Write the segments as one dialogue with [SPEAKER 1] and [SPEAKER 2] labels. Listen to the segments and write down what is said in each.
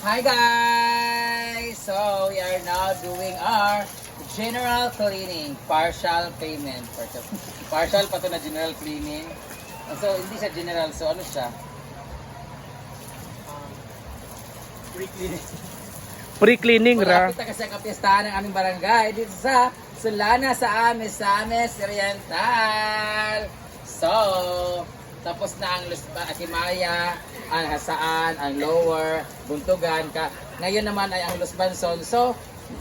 [SPEAKER 1] Hi guys! So we are now doing our general cleaning, partial payment. Partial, partial pa to na general cleaning. So hindi siya general, so ano siya? Free cleaning.
[SPEAKER 2] Pre-cleaning ra.
[SPEAKER 1] Malapit na kasi ang kapistahan ng aming barangay dito sa Solana sa Ames, sa Ames Oriental. So, tapos na ang Lus Akimaya, ang Hasaan, ang Lower, Buntugan. Ka Ngayon naman ay ang Los Banson. So,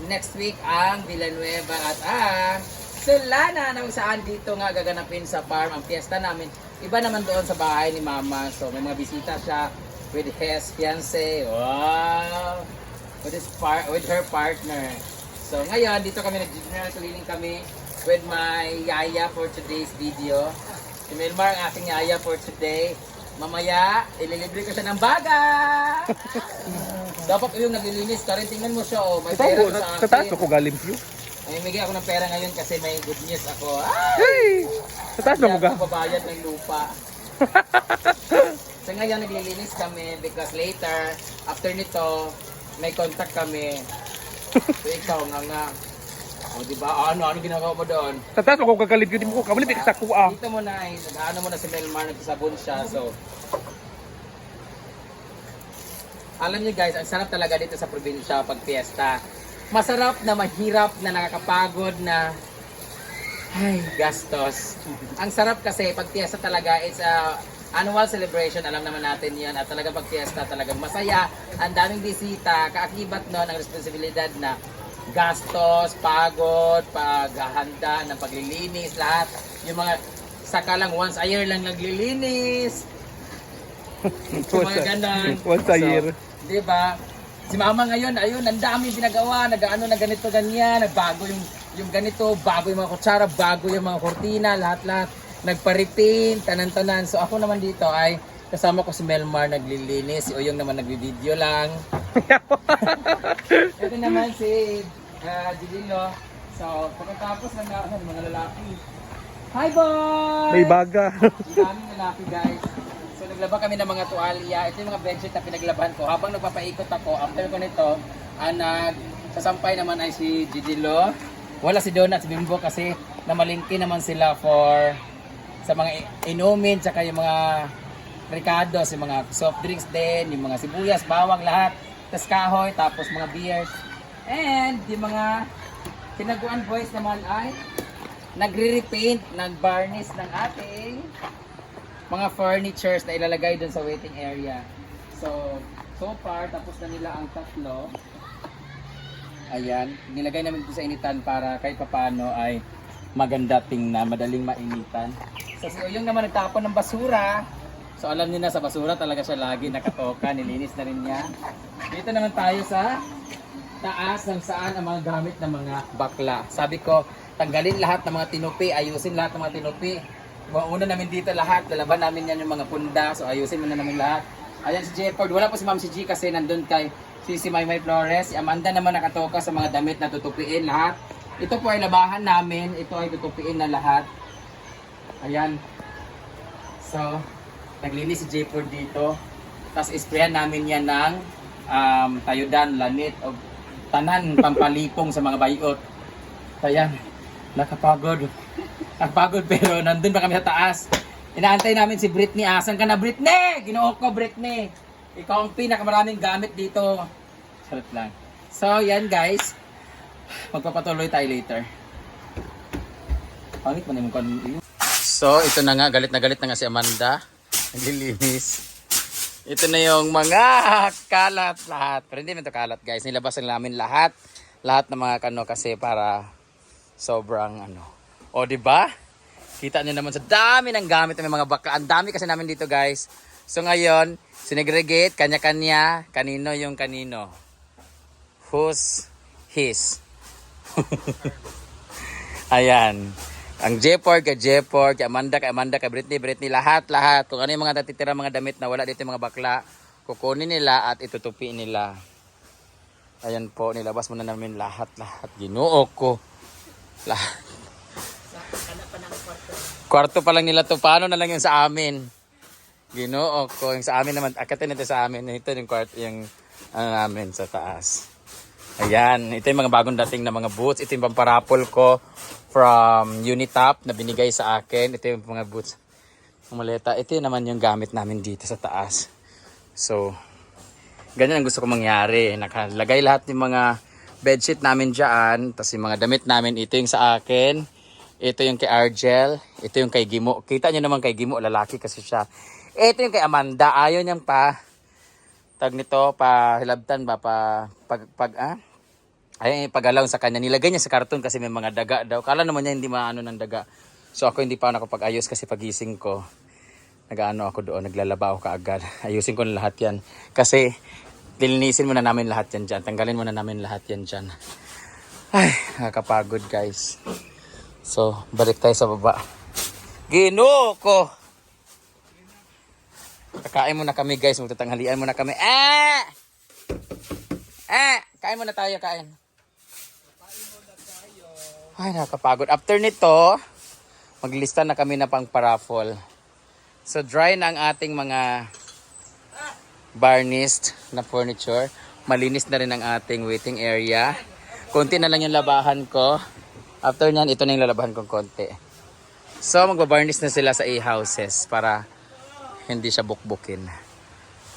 [SPEAKER 1] next week ang Villanueva at ang Solana na kung saan dito nga gaganapin sa farm ang fiesta namin. Iba naman doon sa bahay ni Mama. So, may mga bisita siya with his fiance. Wow! with his par with her partner. So ngayon dito kami nag-general cleaning kami with my yaya for today's video. Si Melmar ang aking yaya for today. Mamaya, ililibre ko siya ng baga! Dapat yung naglilinis ka rin. Tingnan mo siya, oh. May
[SPEAKER 2] Ito
[SPEAKER 1] pera
[SPEAKER 2] ko,
[SPEAKER 1] sa akin.
[SPEAKER 2] ako galing view.
[SPEAKER 1] May bigay ako ng pera ngayon kasi may good news ako. Ah!
[SPEAKER 2] Hey! Sa taas
[SPEAKER 1] Hindi
[SPEAKER 2] mo ga.
[SPEAKER 1] ako babayad ng lupa. so ngayon naglilinis kami because later, after nito, may contact kami. So ikaw nga nga. O di ba? Ano, ano ginagawa mo doon?
[SPEAKER 2] Sa taas ako view. Di mo ko kamali sa kuha.
[SPEAKER 1] Dito mo na, eh, nag-ano mo na si Melmar, nagsasabon siya. So, alam niyo guys, ang sarap talaga dito sa probinsya pag fiesta. Masarap na mahirap na nakakapagod na ay, gastos. Ang sarap kasi pag fiesta talaga, it's a annual celebration, alam naman natin yan. At talaga pag fiesta talagang masaya, ang daming bisita, kaakibat nun ang responsibilidad na gastos, pagod, paghahanda ng paglilinis, lahat. Yung mga saka lang once a year lang naglilinis. Yung mga ganon.
[SPEAKER 2] Once a
[SPEAKER 1] So,
[SPEAKER 2] year.
[SPEAKER 1] Di ba? Si mama ngayon, ayun, ang dami ginagawa, nag-ano na ganito, ganyan, nagbago yung, yung ganito, bago yung mga kutsara, bago yung mga kortina, lahat-lahat. Nagpa-repaint, tanan-tanan. So ako naman dito ay kasama ko si Melmar naglilinis, si Oyong naman nagbi-video lang. Ito naman si uh, Gililo. So pagkatapos ng ano, mga lalaki. Hi boy!
[SPEAKER 2] May baga.
[SPEAKER 1] Ang lalaki guys. So naglaba kami ng mga tuwalya. Ito yung mga bedsheet na pinaglaban ko. Habang nagpapaikot ako, after ko nito, ang nagsasampay naman ay si Gigilo. Wala si Donut, si Bimbo kasi namalingki naman sila for sa mga inumin, tsaka yung mga ricados, yung mga soft drinks din, yung mga sibuyas, bawang, lahat. Tapos kahoy, tapos mga beers. And yung mga tinaguan boys naman ay nagre-repaint, nag-varnish ng ating mga furnitures na ilalagay dun sa waiting area. So, so far, tapos na nila ang tatlo. Ayan, nilagay namin ito sa initan para kahit papano ay maganda tingnan, madaling mainitan. So, si Uyong naman nagtapon ng basura. So, alam niyo na sa basura talaga siya lagi nakatoka, nilinis na rin niya. Dito naman tayo sa taas ng saan ang mga gamit ng mga bakla. Sabi ko, tanggalin lahat ng mga tinupi, ayusin lahat ng mga tinupi. Mauna namin dito lahat, lalaban namin yan yung mga punda, so ayusin muna namin lahat. Ayan si Jefford, wala po si Ma'am si G kasi nandun kay si, si Maymay Flores. Si Amanda naman nakatoka sa mga damit na tutupiin lahat. Ito po ay labahan namin, ito ay tutupiin na lahat. Ayan. So, naglinis si Jefford dito. Tapos isprayan namin yan ng um, tayudan, lanit, o tanan, pampalipong sa mga bayot. Ayan, nakapagod. Nakapagod pero nandun pa kami sa taas. Inaantay namin si Britney. Asan ka na Britney? Ginoo ko Britney. Ikaw ang pinakamaraming gamit dito. Charot lang. So, yan guys. Magpapatuloy tayo later. Pangit mo na yung kon- So, ito na nga. Galit na galit na nga si Amanda. Naglilinis. Ito na yung mga kalat lahat. Pero hindi naman ito kalat guys. Nilabas lang namin lahat. Lahat ng mga kano kasi para sobrang ano. O di ba? Kita niyo naman sa dami ng gamit ng mga bakla. Ang dami kasi namin dito guys. So ngayon, sinegregate kanya-kanya. Kanino yung kanino. Who's his. Ayan. Ang Jepor kay Jepor, kay Amanda kay Amanda, kay Britney, Britney, lahat, lahat. Kung ano yung mga natitira mga damit na wala dito yung mga bakla, kukunin nila at itutupi nila. Ayan po, nilabas muna namin lahat, lahat. Ginoo ko. Lahat. Kwarto pa lang nila to. Paano na lang yung sa amin? Ginoo ko. Yung sa amin naman, akatin ito sa amin. Ito yung kwarto, yung ano namin sa taas. Ayan, ito yung mga bagong dating na mga boots. Ito yung pamparapol ko from Unitop na binigay sa akin. Ito yung mga boots. Maleta. Ito yung naman yung gamit namin dito sa taas. So, ganyan ang gusto ko mangyari. Nakalagay lahat ng mga bedsheet namin dyan. Tapos yung mga damit namin, ito yung sa akin. Ito yung kay Argel. Ito yung kay Gimo. Kita nyo naman kay Gimo, lalaki kasi siya. Ito yung kay Amanda. Ayaw niyang pa, tag nito, pa hilabtan ba, pa, pag, pag, ah? Niya pagalaw sa kanya. Nilagay niya sa karton kasi may mga daga daw. Kala naman niya hindi maano ng daga. So ako hindi pa nakapag-ayos kasi pagising ko, nag-ano ako doon, naglalaba ako kaagad. Ayusin ko na lahat yan. Kasi, lilinisin muna namin lahat yan dyan. Tanggalin muna namin lahat yan dyan. Ay, nakakapagod guys. So, balik tayo sa baba. Ginoo ko! Kakain muna kami guys, magtatanghalian muna kami. Eh! Eh! Kain muna tayo, kain. Ay, nakakapagod. After nito, maglista na kami na pang paraffol. So, dry na ang ating mga varnished na furniture. Malinis na rin ang ating waiting area. Konti na lang yung labahan ko. After nyan, ito na yung lalabahan kong konti. So, magbabarnish na sila sa A-houses para hindi siya bukbukin.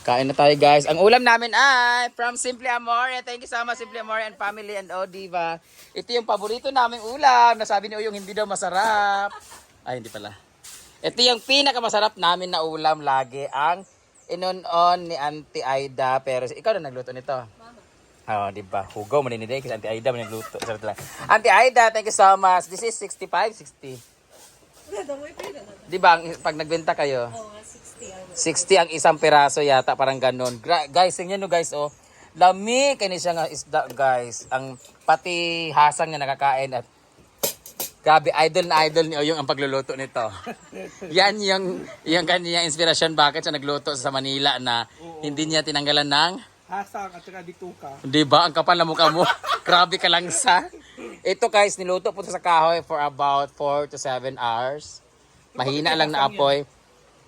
[SPEAKER 1] Kain na tayo guys. Ang ulam namin ay from Simply Amore. Thank you so much Simply Amore and family and oh diva. Ito yung paborito naming ulam. Nasabi ni Uyong hindi daw masarap. Ay hindi pala. Ito yung pinakamasarap namin na ulam lagi ang inon-on ni Auntie Aida. Pero ikaw na nagluto nito. Oo, di ba? Hugaw mo kasi Auntie Aida mo nagluto. Sarap lang. Auntie Aida, thank you so much. This is 65, 60. Di ba, pag nagbenta kayo? 60 ang isang piraso yata, parang ganun. Gra- guys, tingnan nyo guys, oh. Lami, kani siya nga isda, guys. Ang pati hasang niya nakakain at Grabe, idol na idol ni Oyong ang pagluluto nito. Yan yung, yung kanya inspirasyon bakit siya nagluto sa Manila na hindi niya tinanggalan ng
[SPEAKER 2] Hasang at saka dito ka.
[SPEAKER 1] Di ba? Ang kapal na mukha mo. Grabe ka lang sa. Ito guys, niluto po sa kahoy for about 4 to 7 hours. Mahina lang na apoy.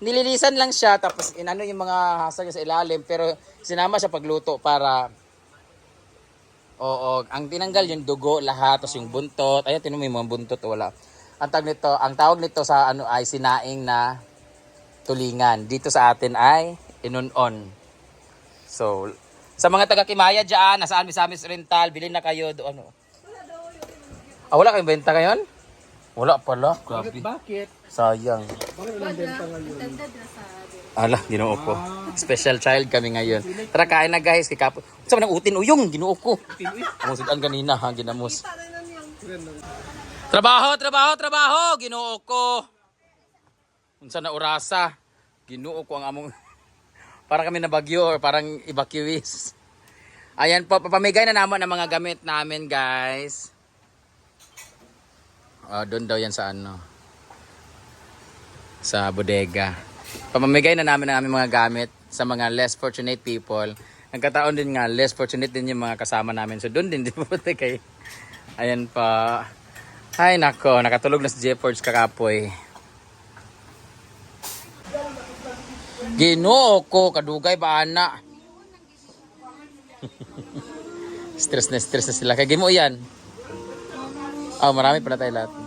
[SPEAKER 1] Nililisan lang siya tapos inano yung mga niya sa ilalim pero sinama siya pagluto para Oo, ang tinanggal yung dugo lahat tapos yung buntot. Ayun, yung mga buntot wala. Ang tawag nito, ang tawag nito sa ano ay sinaing na tulingan. Dito sa atin ay inunon. So, sa mga taga Kimaya diyan, nasaan Misamis Rental, bilhin na kayo doon. Ano? Ah, wala kayong benta ngayon? Wala pala. Grabe.
[SPEAKER 2] Bakit?
[SPEAKER 1] Sayang.
[SPEAKER 2] Bakit walang benta ngayon?
[SPEAKER 1] Ala, ginoo ko. Special child kami ngayon. Tara, kain na guys. Kikapo. Sa nang utin uyong, ginoo ko. Ang sudan kanina, ha, ginamos. Trabaho, trabaho, trabaho. Ginoo ko. Unsa na orasa. Ginoo ko ang among para kami na bagyo or parang evacuees. Ayan po, papamigay na naman ang mga gamit namin, guys. Ah, doon daw yan sa ano. Sa bodega. Pamamigay na namin ang aming mga gamit sa mga less fortunate people. Nagkataon din nga, less fortunate din yung mga kasama namin. So doon din, di ba kay... Ayan pa. Ay nako, nakatulog na si Jeffords kakapoy. Ginoo ko, kadugay ba ana? stress na stress na sila. Kaya mo yan. Oh, marami pala tayo lahat.